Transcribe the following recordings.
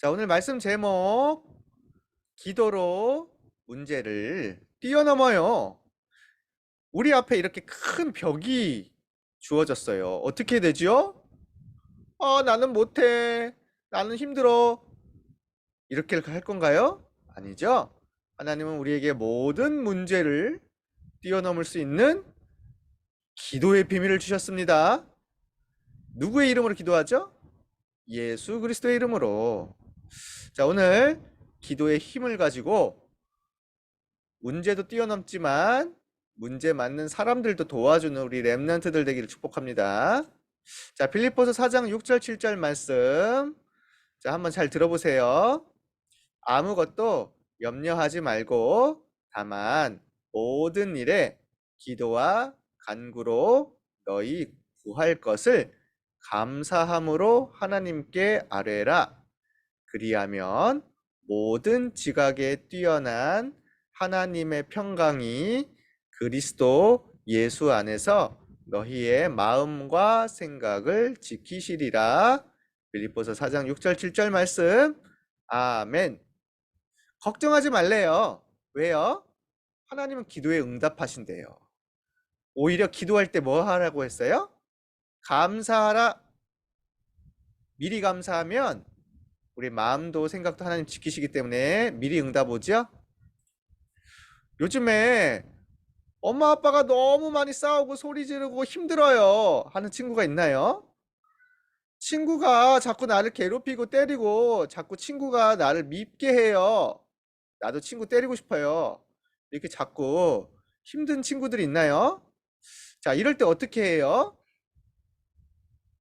자, 오늘 말씀 제목 기도로 문제를 뛰어넘어요. 우리 앞에 이렇게 큰 벽이 주어졌어요. 어떻게 되죠? 아, 나는 못해. 나는 힘들어. 이렇게 할 건가요? 아니죠. 하나님은 우리에게 모든 문제를 뛰어넘을 수 있는 기도의 비밀을 주셨습니다. 누구의 이름으로 기도하죠? 예수 그리스도의 이름으로. 자, 오늘 기도의 힘을 가지고 문제도 뛰어넘지만 문제 맞는 사람들도 도와주는 우리 렘넌트들 되기를 축복합니다. 자, 빌립보서 4장 6절 7절 말씀. 자, 한번 잘 들어보세요. 아무것도 염려하지 말고 다만 모든 일에 기도와 간구로 너희 구할 것을 감사함으로 하나님께 아뢰라. 그리하면 모든 지각에 뛰어난 하나님의 평강이 그리스도 예수 안에서 너희의 마음과 생각을 지키시리라. 빌립보서 4장 6절 7절 말씀. 아멘. 걱정하지 말래요. 왜요? 하나님은 기도에 응답하신대요. 오히려 기도할 때 뭐 하라고 했어요? 감사하라. 미리 감사하면 우리 마음도 생각도 하나님 지키시기 때문에 미리 응답 오죠? 요즘에 엄마 아빠가 너무 많이 싸우고 소리 지르고 힘들어요 하는 친구가 있나요? 친구가 자꾸 나를 괴롭히고 때리고 자꾸 친구가 나를 밉게 해요. 나도 친구 때리고 싶어요. 이렇게 자꾸 힘든 친구들이 있나요? 자, 이럴 때 어떻게 해요?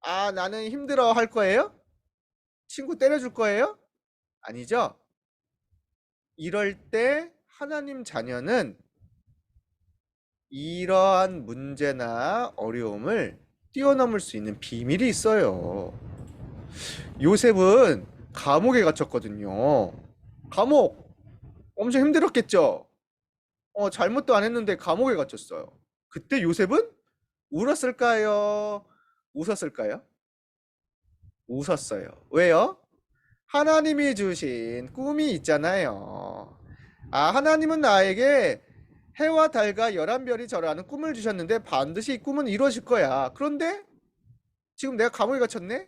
아, 나는 힘들어 할 거예요? 친구 때려줄 거예요? 아니죠? 이럴 때 하나님 자녀는 이러한 문제나 어려움을 뛰어넘을 수 있는 비밀이 있어요. 요셉은 감옥에 갇혔거든요. 감옥 엄청 힘들었겠죠? 어, 잘못도 안 했는데 감옥에 갇혔어요. 그때 요셉은 울었을까요? 웃었을까요? 웃었어요. 왜요? 하나님이 주신 꿈이 있잖아요. 아, 하나님은 나에게 해와 달과 열한 별이 저라는 꿈을 주셨는데 반드시 이 꿈은 이루어질 거야. 그런데 지금 내가 감옥에 갇혔네?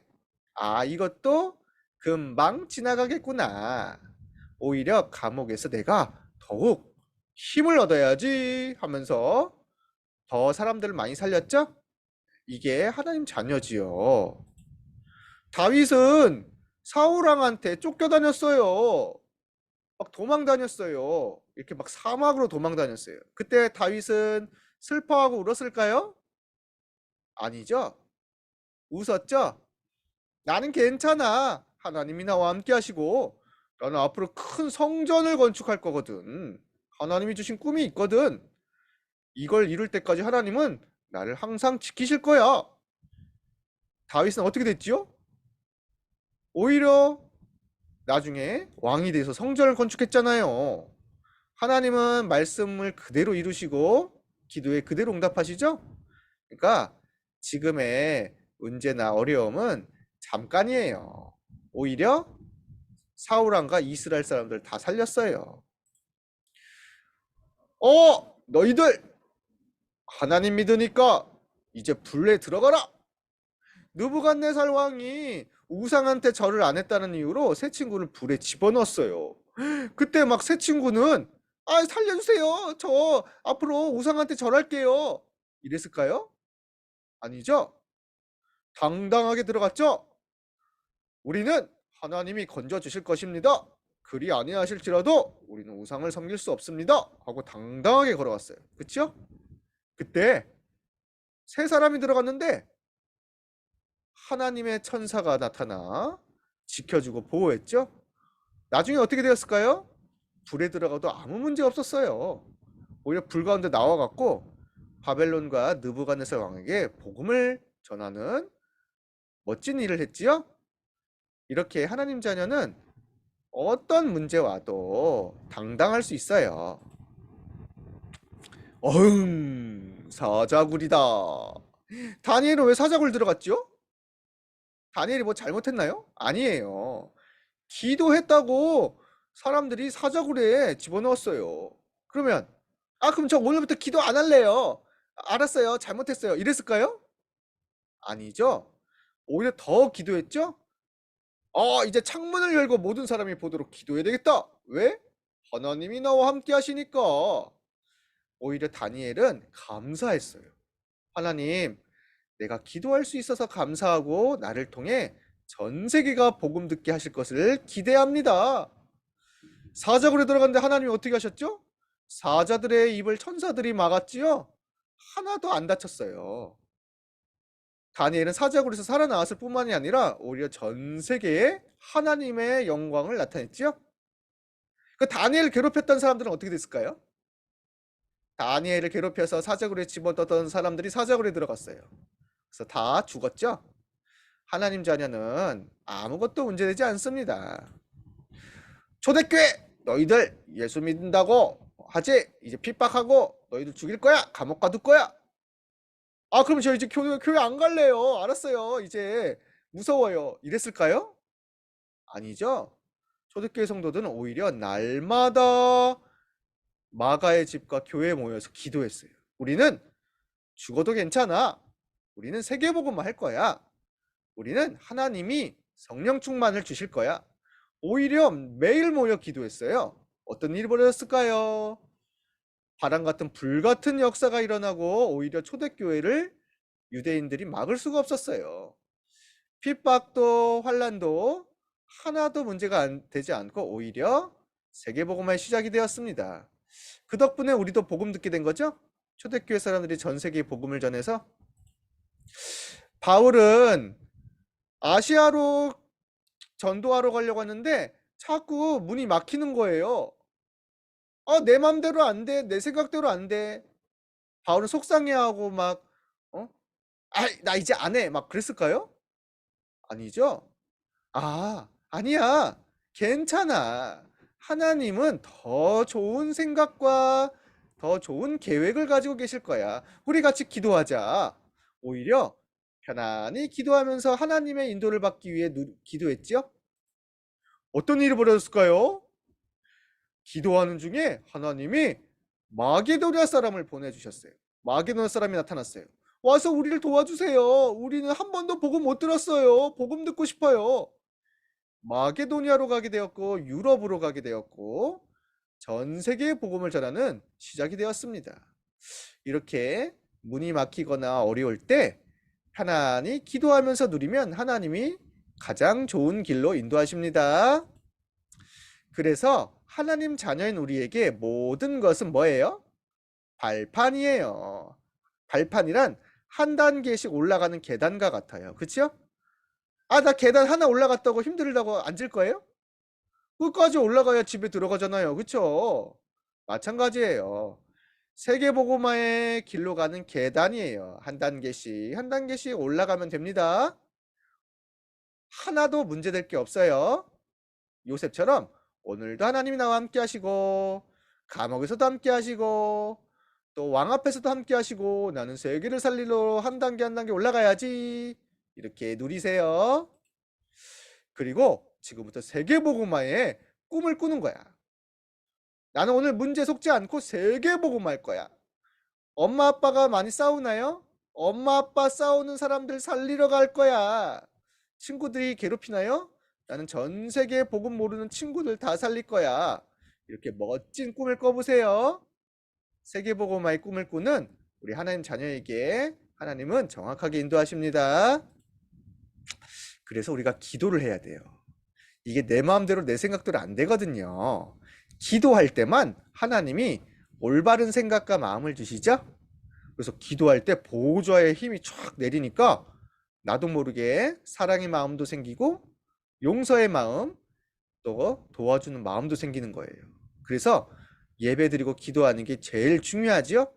아, 이것도 금방 지나가겠구나. 오히려 감옥에서 내가 더욱 힘을 얻어야지 하면서 더 사람들을 많이 살렸죠? 이게 하나님 자녀지요. 다윗은 사울왕한테 쫓겨다녔어요. 막 도망 다녔어요. 이렇게 막 사막으로 도망 다녔어요. 그때 다윗은 슬퍼하고 울었을까요? 아니죠. 웃었죠. 나는 괜찮아. 하나님이 나와 함께 하시고 나는 앞으로 큰 성전을 건축할 거거든. 하나님이 주신 꿈이 있거든. 이걸 이룰 때까지 하나님은 나를 항상 지키실 거야. 다윗은 어떻게 됐지요? 오히려 나중에 왕이 돼서 성전을 건축했잖아요. 하나님은 말씀을 그대로 이루시고 기도에 그대로 응답하시죠? 그러니까 지금의 문제나 어려움은 잠깐이에요. 오히려 사울왕과 이스라엘 사람들 다 살렸어요. 어, 너희들 하나님 믿으니까 이제 불에 들어가라. 느부갓네살 왕이 우상한테 절을 안 했다는 이유로 새 친구를 불에 집어넣었어요. 그때 막 새 친구는 아 살려주세요. 저 앞으로 우상한테 절할게요. 이랬을까요? 아니죠. 당당하게 들어갔죠. 우리는 하나님이 건져 주실 것입니다. 그리 아니하실지라도 우리는 우상을 섬길 수 없습니다. 하고 당당하게 걸어갔어요. 그렇죠? 그때 세 사람이 들어갔는데 하나님의 천사가 나타나 지켜주고 보호했죠. 나중에 어떻게 되었을까요? 불에 들어가도 아무 문제 없었어요. 오히려 불 가운데 나와갖고 바벨론과 느부갓네살 왕에게 복음을 전하는 멋진 일을 했지요. 이렇게 하나님 자녀는 어떤 문제 와도 당당할 수 있어요. 어흥, 사자굴이다. 다니엘은 왜 사자굴 들어갔죠? 다니엘이 뭐 잘못했나요? 아니에요. 기도했다고 사람들이 사자굴에 집어넣었어요. 그러면 아 그럼 저 오늘부터 기도 안 할래요. 알았어요. 잘못했어요. 이랬을까요? 아니죠. 오히려 더 기도했죠? 어, 이제 창문을 열고 모든 사람이 보도록 기도해야 되겠다. 왜? 하나님이 나와 함께 하시니까. 오히려 다니엘은 감사했어요. 하나님, 내가 기도할 수 있어서 감사하고 나를 통해 전 세계가 복음 듣게 하실 것을 기대합니다. 사자굴에 들어갔는데 하나님이 어떻게 하셨죠? 사자들의 입을 천사들이 막았지요? 하나도 안 다쳤어요. 다니엘은 사자굴에서 살아나왔을 뿐만이 아니라 오히려 전 세계에 하나님의 영광을 나타냈지요. 그 다니엘을 괴롭혔던 사람들은 어떻게 됐을까요? 다니엘을 괴롭혀서 사자굴에 집어넣던 사람들이 사자굴에 들어갔어요. 그래서 다 죽었죠. 하나님 자녀는 아무것도 문제되지 않습니다. 초대교회 너희들 예수 믿는다고 하지 이제 핍박하고 너희들 죽일 거야? 감옥 가둘 거야? 아 그럼 저 이제 교회, 교회 안 갈래요. 알았어요. 이제 무서워요. 이랬을까요? 아니죠. 초대교회 성도들은 오히려 날마다 마가의 집과 교회에 모여서 기도했어요. 우리는 죽어도 괜찮아 우리는 세계복음만 할 거야 우리는 하나님이 성령 충만을 주실 거야 오히려 매일 모여 기도했어요. 어떤 일이 벌어졌을까요? 바람 같은 불 같은 역사가 일어나고 오히려 초대교회를 유대인들이 막을 수가 없었어요. 핍박도 환란도 하나도 문제가 안, 되지 않고 오히려 세계복음화의 시작이 되었습니다. 그 덕분에 우리도 복음 듣게 된 거죠? 초대교회 사람들이 전 세계에 복음을 전해서 바울은 아시아로 전도하러 가려고 하는데 자꾸 문이 막히는 거예요. 아, 내 맘대로 안 돼. 내 생각대로 안 돼. 바울은 속상해하고 막, 어? 아, 나 이제 안 해. 막 그랬을까요? 아니죠? 아, 아니야. 괜찮아. 하나님은 더 좋은 생각과 더 좋은 계획을 가지고 계실 거야. 우리 같이 기도하자. 오히려 편안히 기도하면서 하나님의 인도를 받기 위해 누, 기도했지요? 어떤 일이 벌어졌을까요? 기도하는 중에 하나님이 마게도냐 사람을 보내주셨어요. 마게도냐 사람이 나타났어요. 와서 우리를 도와주세요. 우리는 한 번도 복음 못 들었어요. 복음 듣고 싶어요. 마게도니아로 가게 되었고 유럽으로 가게 되었고 전 세계에 복음을 전하는 시작이 되었습니다. 이렇게 문이 막히거나 어려울 때 편안히 기도하면서 누리면 하나님이 가장 좋은 길로 인도하십니다. 그래서 하나님 자녀인 우리에게 모든 것은 뭐예요? 발판이에요. 발판이란 한 단계씩 올라가는 계단과 같아요. 그쵸? 아, 나 계단 하나 올라갔다고 힘들다고 앉을 거예요? 끝까지 올라가야 집에 들어가잖아요. 그쵸? 마찬가지예요. 세계보고마의 길로 가는 계단이에요. 한 단계씩, 한 단계씩 올라가면 됩니다. 하나도 문제될 게 없어요. 요셉처럼 오늘도 하나님이 나와 함께 하시고, 감옥에서도 함께 하시고, 또 왕 앞에서도 함께 하시고, 나는 세계를 살리러 한 단계 한 단계 올라가야지. 이렇게 누리세요. 그리고 지금부터 세계보고마의 꿈을 꾸는 거야. 나는 오늘 문제 속지 않고 세계 복음할 거야. 엄마 아빠가 많이 싸우나요? 엄마 아빠 싸우는 사람들 살리러 갈 거야. 친구들이 괴롭히나요? 나는 전 세계 복음 모르는 친구들 다 살릴 거야. 이렇게 멋진 꿈을 꿔보세요. 세계 복음의 꿈을 꾸는 우리 하나님 자녀에게 하나님은 정확하게 인도하십니다. 그래서 우리가 기도를 해야 돼요. 이게 내 마음대로 내 생각대로 안 되거든요. 기도할 때만 하나님이 올바른 생각과 마음을 주시죠. 그래서 기도할 때 보호자의 힘이 쫙 내리니까 나도 모르게 사랑의 마음도 생기고 용서의 마음 또 도와주는 마음도 생기는 거예요. 그래서 예배 드리고 기도하는 게 제일 중요하지요.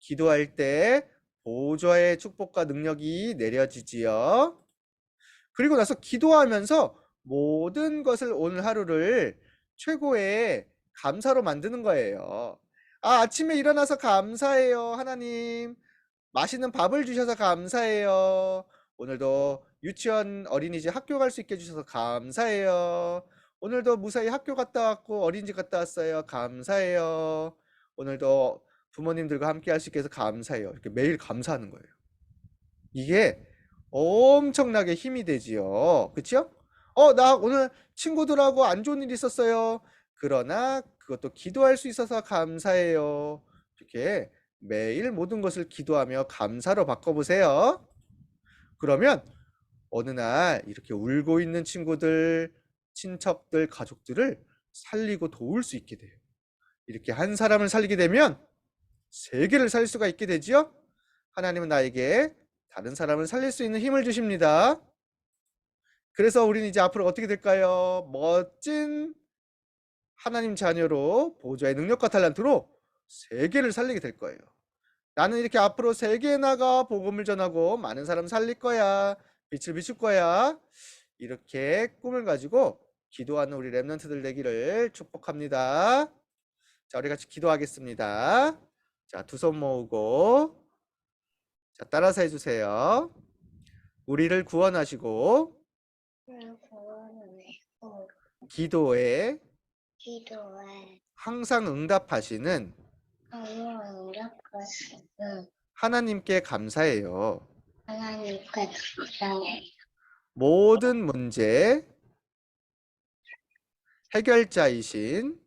기도할 때 보호자의 축복과 능력이 내려지지요. 그리고 나서 기도하면서 모든 것을 오늘 하루를 최고의 감사로 만드는 거예요. 아, 아침에 일어나서 감사해요, 하나님. 맛있는 밥을 주셔서 감사해요. 오늘도 유치원 어린이집 학교 갈 수 있게 해주셔서 감사해요. 오늘도 무사히 학교 갔다 왔고 어린이집 갔다 왔어요. 감사해요. 오늘도 부모님들과 함께 할 수 있게 해서 감사해요. 이렇게 매일 감사하는 거예요. 이게 엄청나게 힘이 되지요. 그쵸? 어, 나 오늘 친구들하고 안 좋은 일 있었어요. 그러나 그것도 기도할 수 있어서 감사해요. 이렇게 매일 모든 것을 기도하며 감사로 바꿔보세요. 그러면 어느 날 이렇게 울고 있는 친구들, 친척들, 가족들을 살리고 도울 수 있게 돼요. 이렇게 한 사람을 살리게 되면 세계를 살릴 수가 있게 되지요. 하나님은 나에게 다른 사람을 살릴 수 있는 힘을 주십니다. 그래서 우리는 이제 앞으로 어떻게 될까요? 멋진 하나님 자녀로 보좌의 능력과 talent로 세계를 살리게 될 거예요. 나는 이렇게 앞으로 세계에 나가 복음을 전하고 많은 사람 살릴 거야. 빛을 비출 거야. 이렇게 꿈을 가지고 기도하는 우리 랩런트들 되기를 축복합니다. 자, 우리 같이 기도하겠습니다. 자, 두 손 모으고 자, 따라서 해 주세요. 우리를 구원하시고 구원하시고 기도에 기도에 항상 응답하시는 하나님 응답하시는 하나님께 감사해요. 하나님께 감사해요. 모든 문제 해결자이신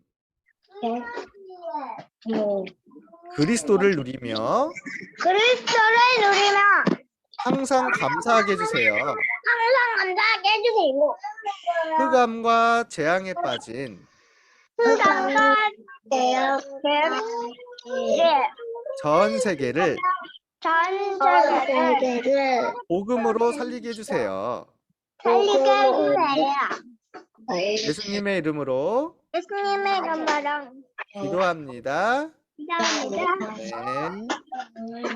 뭐, 그리스도를 누리며 그리스도를 누리며 항상 감사하게 해주세요. 항상 감사하게 해주세요. 흑암과 재앙에 빠진 전 세계를 전 세계를 복음으로 살리게 해주세요. 살리게 해주세요. 예수님의 이름으로 예수님의 이름으로 기도합니다. 기도합니다. 네.